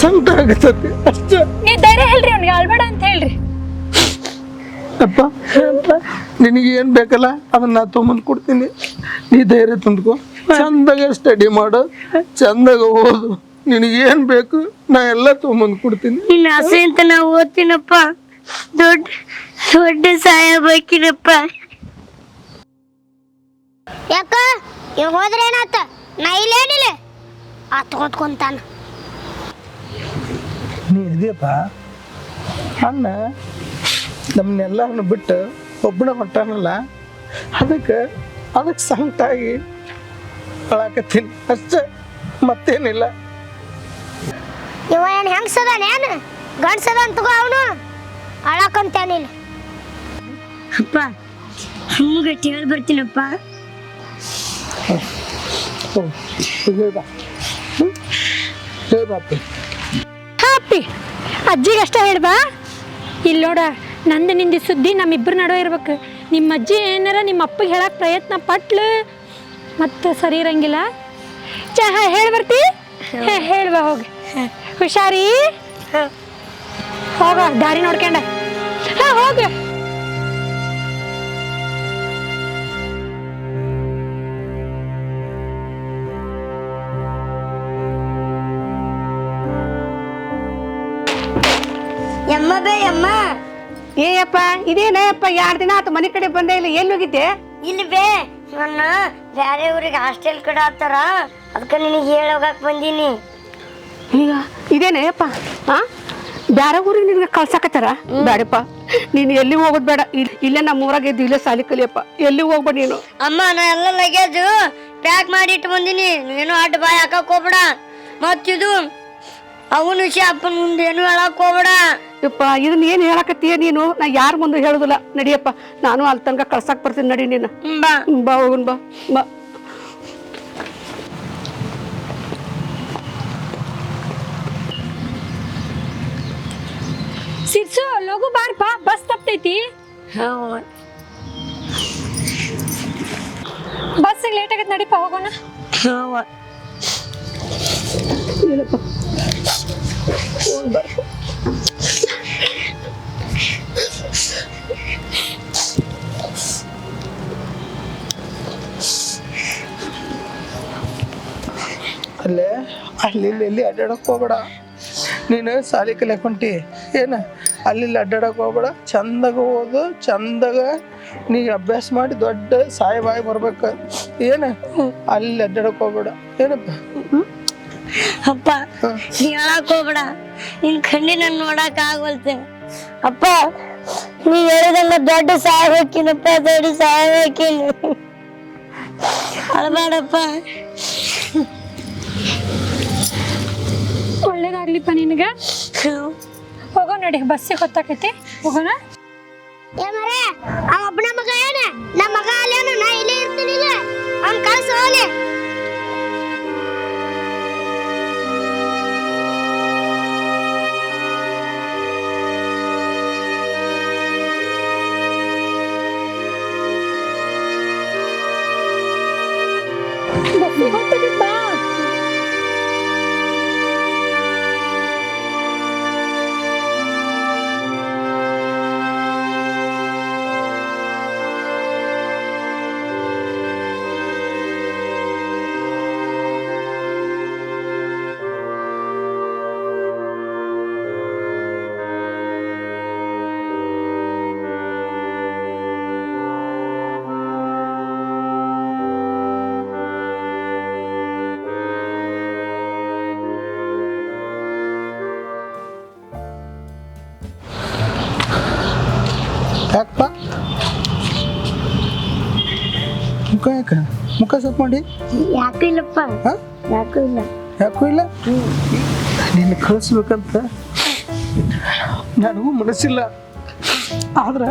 Speaker 3: ಸಂತ ಆಗತ್ತತಿ. ಅಷ್ಟೇ.
Speaker 2: ನೀವು ಧೈರ್ಯ ಹೇಳ್ರಿ ಅವ್ನಿಗೆ ಅಳ್ಬೇಡ ಅಂತ ಹೇಳ್ರಿ.
Speaker 3: ಅಪ್ಪ ನಿನಗೆ ಏನು ಬೇಕಲ್ಲ ಅದನ್ನ ನಾ ತೊಗೊಂಬಂದು ಕೊಡ್ತೀನಿ. ನೀ ಧೈರ್ಯ ತಂದ್ಕೊ ಚಂದಾಗ ಸ್ಟಡಿ ಮಾಡು ಚಂದಾಗ ಓದು. ನಿನಗೇನ್ ಬೇಕು ನಾ ಎಲ್ಲ ತೊಗೊಂಬಂದು ಕೊಡ್ತೀನಿ.
Speaker 1: ನಿನ್ನ ಆಸೆ ಅಂತ ನಾ ಓದ್ತೀನಪ್ಪ. ದೊಡ್ಡ ದೊಡ್ಡ ಸಾಯಬೇಕಿನಪ್ಪ ಹಾಕಿನಪ್ಪ.
Speaker 4: ಯಾಕ? ಇವಾಗ ಹೋದ್ರೆ ಏನಾತ? ನಾ ಇಲ್ಲೇನಿಲ್ಲ ಆ ತಗೊಂಡ್ಕೊಂತಾನ
Speaker 3: ನೀ ಇದೆಯಪ್ಪ. ಅಣ್ಣ ನಮ್ಮನ್ನೆಲ್ಲರನ್ನು ಬಿಟ್ಟು ಒಬ್ಬನ ಹೊಟ್ಟಾನಲ್ಲ ಅದಕ್ಕೆ ಅದಕ್ಕೆ ಸಂಕಟಾಗಿ ಅಳಾಕತ್ತೀನಿ ಅಷ್ಟೇ ಮತ್ತೇನಿಲ್ಲ.
Speaker 4: ಇವ ಏನು ಹೆಂಗ್ಸದಾನ ಏನು? ಗಂಡ್ಸದಾನ ಅಂತಗೋ ಅವನು. ಅಳಕಂತಾನಿಲ್ಲ
Speaker 1: ಅಪ್ಪ ಹಮ್ಮಗೆ ಹೇಳಿ ಬರ್ತೀನಪ್ಪ
Speaker 2: ಹ್ಯಾಪಿ ಅಜ್ಜಿಗೆ ಅಷ್ಟೇ ಹೇಳ್ಬಾ ಇಲ್ಲಿ ನೋಡ. ನಂದು ನಿಂದು ಸುದ್ದಿ ನಮ್ಮಿಬ್ಬರ ನಡುವೆ ಇರ್ಬೇಕು. ನಿಮ್ಮ ಅಜ್ಜಿ ಏನಾರ ನಿಮ್ಮ ಅಪ್ಪಗೆ ಹೇಳಕ್ಕೆ ಪ್ರಯತ್ನ ಪಟ್ಲು. ಮತ್ತೆ ಸರಿ ಇರಂಗಿಲ್ಲ. ಚಹಾ ಹೇಳಿ ಬರ್ತಿ. ಹೇಳುವ ಹೋಗಿ. ಹುಷಾರಿ? ಹೋಗ ದಾರಿ ನೋಡ್ಕೊಂಡ. ಹಾಂ ಹೋಗ.
Speaker 1: ಯಮ್ಮ ಬೇ ಯಮ್ಮ
Speaker 5: ಏಯಪ್ಪ ಇದೇನಪ್ಪ ಎರಡು ದಿನ ಆತು ಮನೆ ಕಡೆ ಬಂದೇ ಇಲ್ಲ ಎಲ್ಲಿ ಹೋಗಿದ್ದೆ?
Speaker 1: ಇಲ್ಲಿ ಬೇ ನನ್ನ ಬೇರೆ ಊರಿಗೆ ಹಾಸ್ಟೆಲ್ ಕಡೆ ಆತಾರ. ಅದಕ್ಕೆ ನಿನಗೆ ಹೇಳೋಗಕ್ಕೆ ಬಂದೀನಿ.
Speaker 5: ಈಗ ಇದೇನಯ್ಯಪ್ಪ? ಹಾ ಬೇರೆ ಊರಿಗೆ ನಿನ್ಗೆ ಕಳ್ಸಾಕತ್ತಾರ? ಬೇಡಪ್ಪ ನೀನು ಎಲ್ಲಿ ಹೋಗೋದ್ ಬೇಡ. ಇಲ್- ಇಲ್ಲೇ ನಮ್ಮ ಊರಾಗ ಇದ್ದು ಇಲ್ಲೇ ಸಾಲಿ ಕಲಿಯಪ್ಪ. ಎಲ್ಲಿ ಹೋಗ್ಬೇಡ ನೀನು?
Speaker 1: ಅಮ್ಮ ನಾ ಎಲ್ಲ ಲಗೇಜು ಪ್ಯಾಕ್ ಮಾಡಿ ಇಟ್ಟು ಬಂದೀನಿ. ನೀನು ಅಡ್ಡ ಬಾಯಿ ಹಾಕಕ್ ಹೋಗ್ಬೇಡ. ಮತ್ತಿದು ಅವನು ವಿಷಯ ಅಪ್ಪನ ಮುಂದೆ ಏನು ಹೇಳಕ್ ಹೋಗ್ಬೇಡ.
Speaker 5: ಯಪ್ಪ ಇದನ್ನ ಏನ್ ಹೇಳಕತ್ತೀಯ ನೀನು? ನಾ ಯಾರ ಮುಂದೆ ಹೇಳುದಿಲ್ಲ. ನಡಿಯಪ್ಪ ನಾನು ಅಲ್ಲಿ ತನಕ ಕಳ್ಸಕ್ ಬರ್ತೀನಿ ನಡಿ ನೀನು.
Speaker 1: ಬಾ.
Speaker 5: ಬಾ ಹೋಗುನ್ ಬಾ. ಬಾ.
Speaker 2: ಸಿರ್ಸು ಲಗು ಬಾರ್ಪ ಬಸ್ ತಪ್ತೈತಿ? ಬಸ್ ಲೇಟ್ ಆಗೈತೆ ನಡಿಪ ಹೋಗೋಣ.
Speaker 1: ಹೌದು
Speaker 3: ಅಲ್ಲೇ ಅಲ್ಲಿ ಇಲ್ಲಿ ಎಲ್ಲಿ ಅಡ್ಡಾಡಕ್ ಹೋಗ್ಬೇಡ. ನೀನು ಸಾಲಿ ಕಲಿಯಕ್ ಹೊಂಟಿ. ಏನ? ಅಲ್ಲಿ ಇಲ್ಲಿ ಅಡ್ಡಾಡಕ್ ಹೋಗ್ಬೇಡ. ಚಂದಾಗ ಓದು ಚಂದಾಗ ನೀ ಅಭ್ಯಾಸ ಮಾಡಿ ದೊಡ್ಡ ಸಾಯಿಬಾಯಿ ಬರ್ಬೇಕ. ಏನು? ಅಲ್ಲಿ ಅಡ್ಡಾಡಕ್ ಹೋಗ್ಬೇಡ. ಏನಪ್ಪ?
Speaker 1: ಅಪ್ಪ ನೀ ಹೇಳಕ್ ಹೋಗ್ಬೇಡ. ನಿನ್ ಕಣ್ಣಿನ ನೋಡಕ್ ಆಗೋಲ್ತೆ ಅಪ್ಪ ನೀ ಹೇಳಿದಂಗ ದೊಡ್ಡ ಸಾಯ್ಬೇಕಿನಪ್ಪ ದೊಡ್ಡ ಸಾಯ್ಬೇಕಿನ ಅಳಬೇಡಪ್ಪ.
Speaker 2: ಒಳ್ಳೇದಾಗ್ಲಿಪ್ಪ ನಿನಗೆ? ಹೋಗೋ ನೋಡಿ ಬಸ್ಸಿಗೆ ಹೊತ್ತಾಕೈತಿ. ಹೋಗೋಣ?
Speaker 4: ಏ ಮರೆ ಅವ ಒಬ್ಬನ ಮಗ ಏನ? ನಮ್ಮ ಮಗ ಅಲ್ಲೇನು ನಾ ಇಲ್ಲೇ. ಇರ್ತೀನಿಲ್ಲ ಅವ್ನ್ ಕಳ್ಸ
Speaker 3: ಮುಖ ಮಾಡಿ?
Speaker 1: ಯಾಕೂ ಇಲ್ಲಪ್ಪ
Speaker 3: ಹಾ
Speaker 1: ಯಾಕೂ ಇಲ್ಲ?
Speaker 3: ಯಾಕೂ ಇಲ್ಲ ನಿನ್ನ ಕಳಿಸ್ಬೇಕಂತ ನನಗೂ ಮನಸ್ಸಿಲ್ಲ. ಆದ್ರ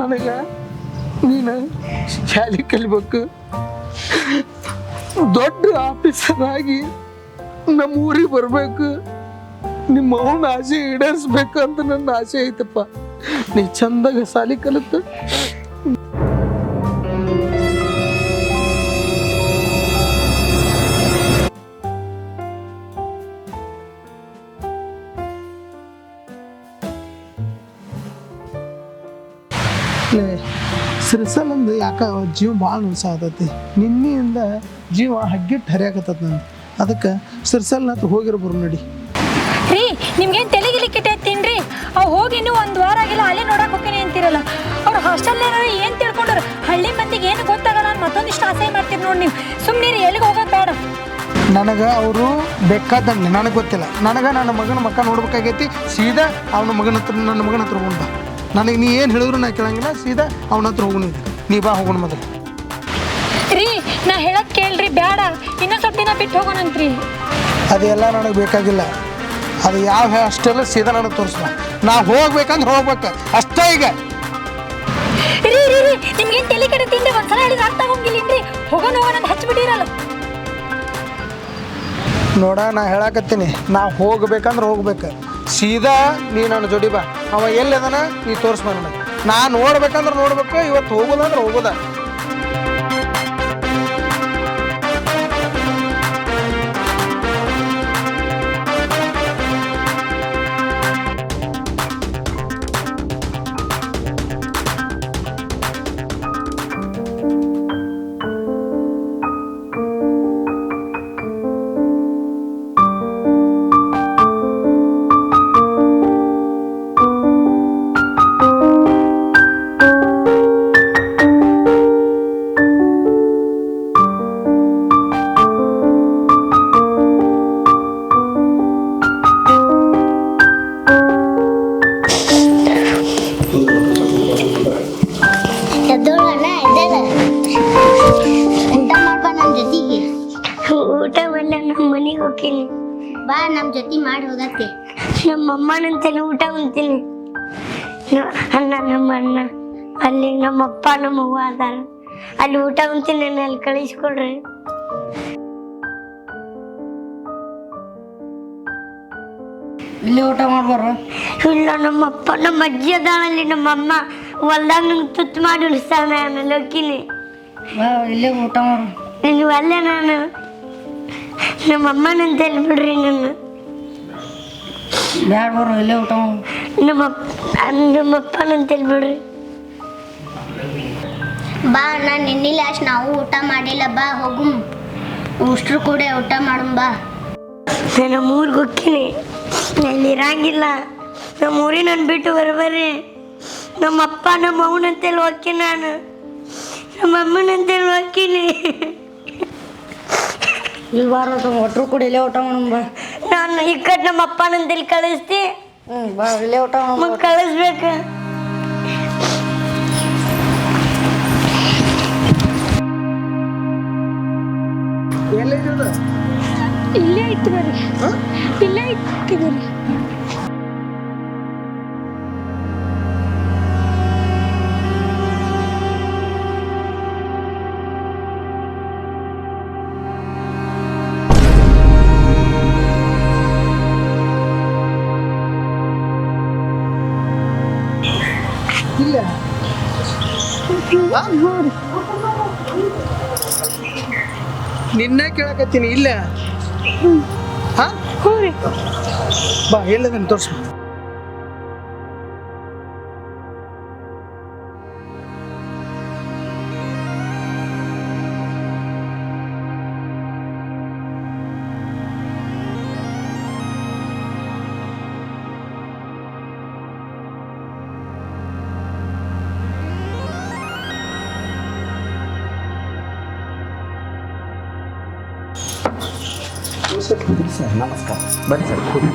Speaker 3: ನನಗ ನೀನು ಶಾಲೆ ಕಲಿಬೇಕು. ದೊಡ್ಡ ಆಫೀಸರ್ ಆಗಿ ನಮ್ಮ ಊರಿಗೆ ಬರ್ಬೇಕು. ನಿಮ್ಮ ಅವನ ಆಸೆ ಈಡೇರಿಸ್ಬೇಕು ಅಂತ ನನ್ನ ಆಸೆ ಐತಪ್ಪ. ನೀ ಚಂದಾಗ ಸಾಲಿ ಕಲಿತು. ಸಿರ್ಸಲಂದು ಯಾಕ ಜೀವ ಭಾಳ ನುಸಾತತಿ ನಿನ್ನೆಯಿಂದ ಜೀವ ಹಗ್ಗಿಟ್ಟು ಹರಿಯಾಕತ್ತದ ನಂದು. ಅದಕ್ಕೆ ಸಿರ್ಸಲ್ನ ಹತ್ರ ಹೋಗಿರ್ಬರು ನಡಿ.
Speaker 2: ರೀ ನಿಮ್ಗೇನು ತೆಲಿಗಿಲಿಕ್ಕಿಟ್ಟೆ ತಿನ್ರಿ ಅವ್ ಹೋಗಿ ಇನ್ನೂ ಒಂದು ವಾರ ಆಗಿಲ್ಲ ಅಲ್ಲೇ ನೋಡಕ್ ಹೋಗ್ತೀನಿ ಅಂತಿರಲ್ಲ. ಅವ್ರು ಹಾಸ್ಟೆಲ್ ಏನು ತಿಳ್ಕೊಂಡ್ರು ಹಳ್ಳಿ ಮಂದಿಗೆ ಏನು ಗೊತ್ತಾಗಲ್ಲ ಅಂತ ಮತ್ತೊಂದಿಷ್ಟು ಆಸೆ ಮಾಡ್ತೀರಿ ನೋಡಿ ನೀವು. ಸುಮ್ಮನೆ ಎಲ್ಲಿಗೆ ಹೋಗೋದು ಬೇಡ.
Speaker 3: ನನಗೆ ಅವರು ಬೇಕಾದಂಗೆ ನನಗೆ ಗೊತ್ತಿಲ್ಲ. ನನಗೆ ನನ್ನ ಮಗನ ಮಕ್ಕ ನೋಡ್ಬೇಕಾಗೈತಿ ಸೀದಾ ಅವನ ಮಗನ ಹತ್ರ ನನ್ನ ಮಗನ ಹತ್ರ ಹೋಗೋಣ ಬಾ. ನನಗೆ ನೀ ಏನು ಹೇಳಿದ್ರು ನಾ ಕೇಳಂಗಿಲ್ಲ ಸೀದಾ ಅವನ ಹತ್ರ ಹೋಗೋಣ ನೀ ಬಾ ಹೋಗೋಣ ಮೊದಲು
Speaker 2: ರೀ ನಾ ಹೇಳಕ್ ಕೇಳ್ರಿ ಬೇಡ ಇನ್ನೊಂದ್ ಸ್ವಲ್ಪ ದಿನ ಬಿಟ್ಟು ಹೋಗೋಣಂತ್ರಿ
Speaker 3: ಅದೆಲ್ಲ ನನಗೆ ಬೇಕಾಗಿಲ್ಲ. ಅದು ಯಾವ ಅಷ್ಟೆಲ್ಲ ಸೀದಾ ನನಗೆ ತೋರಿಸ್ಬ ನಾ ಹೋಗ್ಬೇಕಂದ್ರೆ ಹೋಗ್ಬೇಕು. ಅಷ್ಟೇ ಈಗ.
Speaker 2: ರೀ ರೀ ರೀ ನಿಮ್ಗೇನ್ ತಲೆ ಕಡೆ ತಿಂಡಿ ಒಂದ್ಸಲ ಹೇಳಿದ್ರೆ ಅರ್ಥ ಹೋಗಿಲ್ಲೇನ್ರಿ ಹೋಗೋಣ ಹೋಗೋಣ ಅಂತ ಹಚ್ಬಿಟ್ಟಿರಲ್ಲ.
Speaker 3: ನೋಡ ನಾ ಹೇಳಾಕತ್ತೀನಿ. ನಾ ಹೋಗ್ಬೇಕಂದ್ರೆ ಹೋಗ್ಬೇಕು. ಸೀದಾ ನೀ ನನ್ನ ಜೋಡಿ ಬಾ. ಅವ ಎಲ್ಲಿದಾನ ನೀ ತೋರಿಸ್ಬ ನನಗೆ. ನಾ ನೋಡ್ಬೇಕಂದ್ರೆ ನೋಡ್ಬೇಕು, ಇವತ್ತು ಹೋಗೋದಂದ್ರೆ ಹೋಗೋದ.
Speaker 4: ಬಾ ನಮ್ಮ ಜೊತೆ ಮಾಡಿ ಹೋಗತ್ತೆ.
Speaker 1: ನಮ್ಮ ಅಮ್ಮನಂತೆಲ್ಲ ಊಟ ಉಣ್ತೀನಿ ಅಣ್ಣ ನಮ್ಮ ಅಣ್ಣ ಅಲ್ಲಿ ನಮ್ಮ ಅಪ್ಪ ನಮ್ಮ ಅವ್ವ ಅದಾರ. ಅಲ್ಲಿ ಊಟ ಉಣ್ತೀನಿ ನನ್ನ ಅಲ್ಲಿ ಕಳಿಸ್ಕೊಡ್ರಿ.
Speaker 5: ಇಲ್ಲಿ ಊಟ ಮಾಡ್ಬಾರ
Speaker 1: ಇಲ್ಲ ನಮ್ಮ ಅಪ್ಪ ನಮ್ಮ ಅಜ್ಜಿ ಅದಾಳಲ್ಲಿ ನಮ್ಮ ಅಮ್ಮ ಹೊಲ್ದಾಗ ನಂಗೆ ತುತ್ತು ಮಾಡಿ ಉಳಿಸ್ತಾಳ ನಾನು ಅಲ್ಲಿ ಹೋಗ್ತೀನಿ
Speaker 5: ಬಾ ಇಲ್ಲೇ ಊಟ ಮಾಡು.
Speaker 1: ನೀವು ಅಲ್ಲೇ ನಾನು. ನಮ್ಮ ಅಮ್ಮನಂತೆಲ್ಲ ಬಿಡ್ರಿ ನನ್ನ.
Speaker 5: ಬ್ಯಾಡ ಬರೋ ಇಲ್ಲೇ ಊಟ ನಮ್ಮ
Speaker 1: ನಮ್ಮ ನಮ್ಮ ಅಪ್ಪನಂತೆಲ್ಲ ಬಿಡ್ರಿ.
Speaker 4: ಬಾ ನಾನು ನಿನ್ನಿಲ್ಲ ಅಷ್ಟು ನಾವು ಊಟ ಮಾಡಿಲ್ಲ ಬಾ ಹೋಗು. ಉಷ್ಟ್ರು ಕೂಡ ಊಟ ಮಾಡು ಬಾ.
Speaker 1: ನಾನು ನಮ್ಮ ಊರಿಗೆ ಹೋಗ್ತೀನಿ ನಾನು ಇರಂಗಿಲ್ಲ. ನಮ್ಮ ಊರಿನ ನಾನು ಬಿಟ್ಟು ಬರಬರ್ರಿ. ನಮ್ಮ ಅಪ್ಪ ನಮ್ಮ ಅವನಂತೇಳಿ ಹೋಗ್ತೀನಿ ನಾನು. ನಮ್ಮ ಅಮ್ಮನಂತೇಳಿ ಹೋಗ್ತೀನಿ.
Speaker 5: ಇಲ್ಲಿ ಬಾರ ಒಟ್ರು ಕೂಡ ಇಲ್ಲೇ ಊಟ ಮಾಡೋಣ ಬಾ.
Speaker 1: ನಾನು ಈ ಕಡೆ ನಮ್ಮ ಅಪ್ಪನಂತೆಲ್ಲ ಕಳಿಸ್ತಿ.
Speaker 5: ಹ್ಞೂ ಬಾ ಇಲ್ಲೇ ಊಟ ಮಾಡು
Speaker 1: ಮಗ ಕಳಿಸ್ಬೇಕು.
Speaker 2: ಇಲ್ಲೇ ಐತಿ ಬರ್ರಿ ಇಲ್ಲೇ ಐತಿ
Speaker 3: ನಿನ್ನೆ ಕೇಳಕತ್ತೀನಿ ಇಲ್ಲ. ಹಾ? ಬಾ ಎಲ್ಲದನ್ನು ತೋರ್ಸು.
Speaker 6: ನಮಸ್ಕಾರ. ಬನ್ನಿ ಸರ್ ಕೂಡಿ.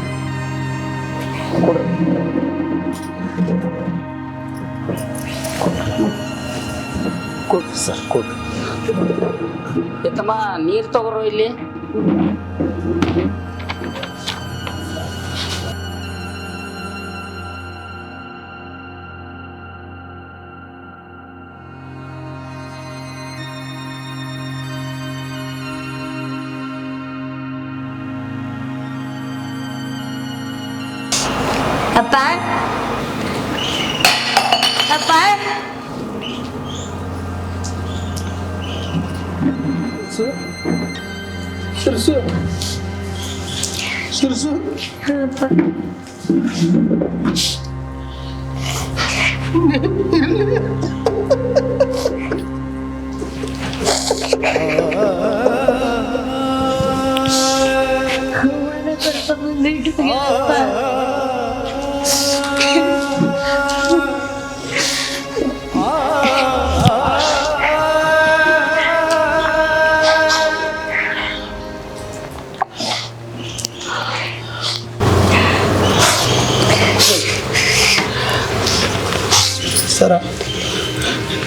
Speaker 6: ಕೊಡ್ರಿ ಸರ್ ಕೊಡ್ರಿ
Speaker 7: ಎತ್ತಮ್ಮ ನೀರು ತಗೋರು ಇಲ್ಲಿ.
Speaker 1: ಅಪ್ಪ ಅಪ್ಪ
Speaker 3: ಸಿರ್ಸು ಸಿರ್ಸು
Speaker 1: ಅಪ್ಪ ಅವ್ವನ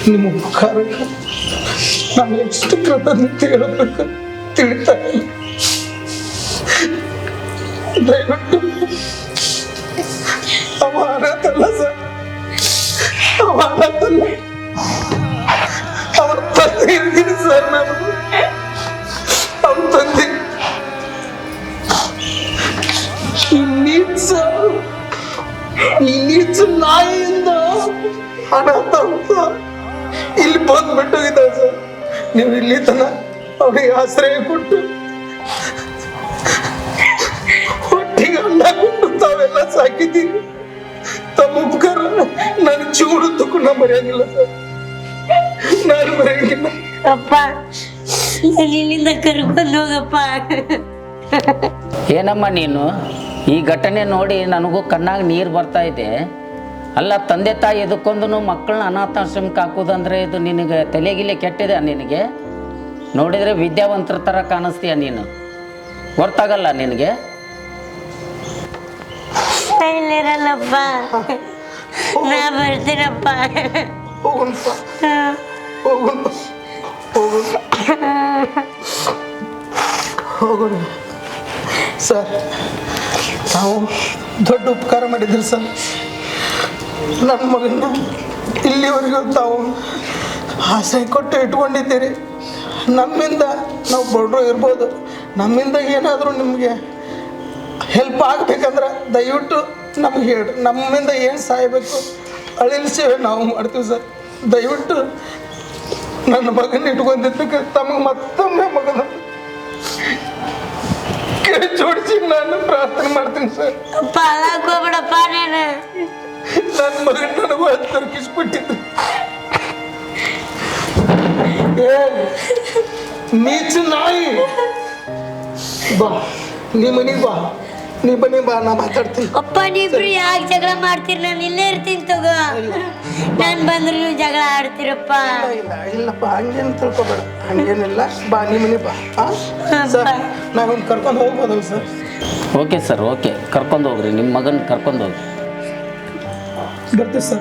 Speaker 3: ನಿಮ್ಮ ಉಪಕಾರಕ್ಕೆ ನಾನು ಎಷ್ಟು ಕೃತಜ್ಞತೆ ಹೇಳಬೇಕು ತಿಳಿತಾ ಇಲ್ಲ ದಯವಿಟ್ಟು ಅವ ಅನಾಥಲ್ಲ ಸರ್ ಅವ ಅನಾಥಲ್ಲ ಅವನ ತಂದೆ ಇದ್ದೀನಿ ಸರ್ ನಾನು ಅವನ ತಂದೆ ಈ ನೀಚ ಈ ನೀಚ ನಾಯಿಯಿಂದ ಅನಾಥ ಅಂತ ಇಲ್ಲಿ ಬಂದ್ಬಿಟ್ಟಿದ್ದ ಸರ್. ನೀವು ಇಲ್ಲಿ ತನ ಅವನಿಗೆ ಆಶ್ರಯ ಕೊಟ್ಟು ಹೊಟ್ಟಿಗೆ ಅನ್ನ ಕೊಟ್ಟು ತಾವೆಲ್ಲ ಸಾಕಿದ್ದೀರಿ. ತಮ್ಮ ಉಪಕಾರ ನಾನು ಜೀವನದಕ್ಕೂ ನಾ ಮರೆಯಂಗಿಲ್ಲ ಸರ್. ನಾನು ಮರೆಯಂಗಿಲ್ಲ
Speaker 1: ಅಪ್ಪ ಇಲ್ಲಿಂದ ಕರ್ಕೊಂಡು ಹೋಗಪ್ಪ
Speaker 7: ಏನಮ್ಮ ನೀನು? ಈ ಘಟನೆ ನೋಡಿ ನನಗೂ ಕಣ್ಣಾಗ ನೀರು ಬರ್ತಾ ಇದೆ. ಅಲ್ಲ ತಂದೆ ತಾಯಿ ಎದಕ್ಕೊಂದು ಮಕ್ಕಳನ್ನ ಅನಾಥಾಶ್ರಮಕ್ಕೆ ಹಾಕೋದಂದ್ರೆ ಇದು ನಿನಗೆ ತಲೆಗಿಲೆ ಕೆಟ್ಟಿದೆ ನಿನಗೆ? ನೋಡಿದರೆ ವಿದ್ಯಾವಂತರ ಥರ ಕಾಣಿಸ್ತೀಯ ನೀನು? ಗೊತ್ತಾಗಲ್ಲ ನಿನಗೆ?
Speaker 1: ಇಲ್ಲಿರಲ್ಲಪ್ಪ ನಾ ಬರ್ತೀನಪ್ಪ.
Speaker 3: ಹೋಗೋಣಪ್ಪ ಹೋಗೋಣ ಹೋಗೋಣ ಹೋಗೋಣ ಸರ್ ನಾವು ದೊಡ್ಡ ಉಪಕಾರ ಮಾಡಿದ್ರಿ ಸರ್. ನನ್ನ ಮಗನ ಇಲ್ಲಿವರೆಗೂ ತಾವು ಆಸೆ ಕೊಟ್ಟು ಇಟ್ಕೊಂಡಿದ್ದೀರಿ. ನಮ್ಮಿಂದ ನಾವು ಬಡ್ರು ಇರ್ಬೋದು. ನಮ್ಮಿಂದ ಏನಾದರೂ ನಿಮಗೆ ಹೆಲ್ಪ್ ಆಗಬೇಕಂದ್ರೆ ದಯವಿಟ್ಟು ನಮ್ಗೆ ಹೇಳಿ ನಮ್ಮಿಂದ ಏನು ಸಾಯಬೇಕು? ಅಳಿಲ್ ಸೇವೆ ನಾವು ಮಾಡ್ತೀವಿ ಸರ್. ದಯವಿಟ್ಟು ನನ್ನ ಮಗನ ಇಟ್ಕೊಂಡಿದ್ದಕ್ಕೆ ತಮಗೆ ಮತ್ತೊಮ್ಮೆ ಮಗನ ಜೋಡಿಸಿ ನಾನು ಪ್ರಾರ್ಥನೆ ಮಾಡ್ತೀನಿ ಸರ್. ನನ್ನ ಮಗನ ನನಗೂ ಅದು ತರ್ಕಿಸ್ಬಿಟ್ಟಿದ್ದು ಏ ನೀಚ ನಾಯಿ. ಬಾ ನೀ ಮನೆಗೆ ಬಾ. ನೀ ಬನ್ನಿ ಬಾ ನಾ ಮಾತಾಡ್ತೀನಿ.
Speaker 1: ಅಪ್ಪ ನೀವಿಬ್ರು ಯಾಕೆ ಜಗಳ ಮಾಡ್ತೀರಿ? ನಾನು ಇಲ್ಲೇ ಇರ್ತೀನಿ ತಗೋ. ನಾನು ಬಂದ್ರೆ ನೀವು ಜಗಳ ಆಡ್ತೀರಪ್ಪ.
Speaker 3: ಇಲ್ಲ ಇಲ್ಲ ಇಲ್ಲಪ್ಪ ಹಂಗೇನು ತಿಳ್ಕೊಬೇಡ. ಹಂಗೇನಿಲ್ಲ. ಬಾ ನೀ ಮನೆ ಬಾ? ಸರ್ ನಾವೊಂದು ಕರ್ಕೊಂಡು ಹೋಗ್ಬೋದಲ್ಲ ಸರ್?
Speaker 7: Okay sir okay. ಕರ್ಕೊಂಡು ಹೋಗ್ರಿ. ನಿಮ್ಮ ಮಗನ ಕರ್ಕೊಂಡು ಹೋಗ್ರಿ.
Speaker 3: ಬರ್ತೀವಿ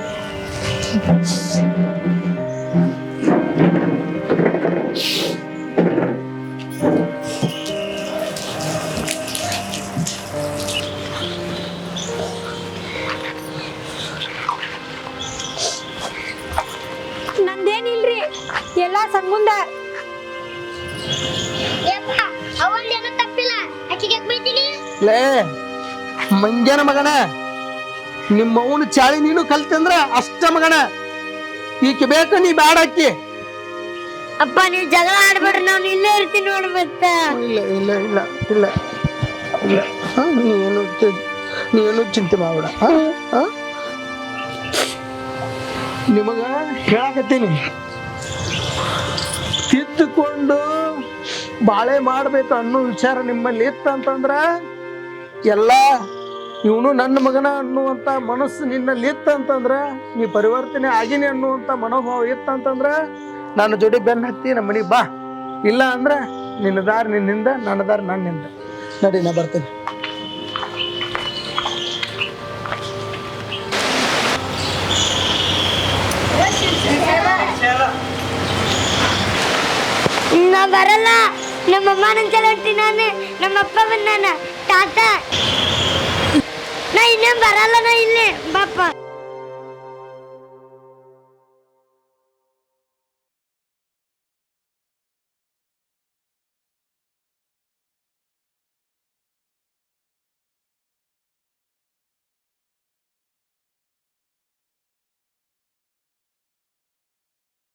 Speaker 3: ನಿಮ್ಮ ಅವನ ಚಾಳಿ ನೀನು ಕಲ್ತಂದ್ರ ಅಷ್ಟ ಮಗನ. ಈಕೆ ಬೇಕು ನೀ ಬ್ಯಾಡ ಅಕ್ಕಿ
Speaker 1: ಅಪ್ಪ ನೀವು ಜಗಳ ಆಡ್ಬೇಡ್ರಿ ನಾನು ಇಲ್ಲೇ ಇರ್ತೀನಿ ನೋಡಿ ಮತ್ತೆ.
Speaker 3: ಇಲ್ಲ ಇಲ್ಲ ಇಲ್ಲ ಇಲ್ಲ. ಇಲ್ಲ. ಹಾ, ನೀನು ನೀನು ಚಿಂತೆ ಮಾಡಬೇಡ. ನಿಮಗ ಹೇಳಕತ್ತೀನಿ. ಕಿತ್ತುಕೊಂಡು ಬಾಳೆ ಮಾಡ್ಬೇಕು ಅನ್ನೋ ವಿಚಾರ ನಿಮ್ಮಲ್ಲಿ ಇತ್ತಂತಂದ್ರ ಎಲ್ಲ ಇವನು ನನ್ನ ಮಗನ ಅನ್ನುವಂಥ ಮನಸ್ಸು ನಿನ್ನಲ್ಲಿ ಇತ್ತಂತಂದ್ರೆ ನೀ ಪರಿವರ್ತನೆ ಆಗಿನಿ ಅನ್ನುವಂಥ ಮನೋಭಾವ ಇತ್ತಂತಂದ್ರೆ ನನ್ನ ಜೋಡಿ ಬೆನ್ನ ಹತ್ತಿ ನಮ್ಮ ಮನೆಗೆ ಬಾ. ಇಲ್ಲ ಅಂದ್ರೆ ನಿನ್ನ ದಾರಿ ನಿನ್ನಿಂದ, ನನ್ನ ದಾರಿ ನನ್ನಿಂದ. ನಡಿ, ನಾ ಬರ್ತೇನೆ.
Speaker 1: ಬರಲ್ಲ. ನಮ್ಮ ಅಮ್ಮ ನನ್ನ ಚಲ ಹೊಂಟಿ ನಾನು. ನಮ್ಮ ಅಪ್ಪ ಬಂದಾನ ತಾತ. ನಾ ಇನ್ನೇನ್ ಬರಲ್ಲ ನಾ ಇಲ್ಲಿ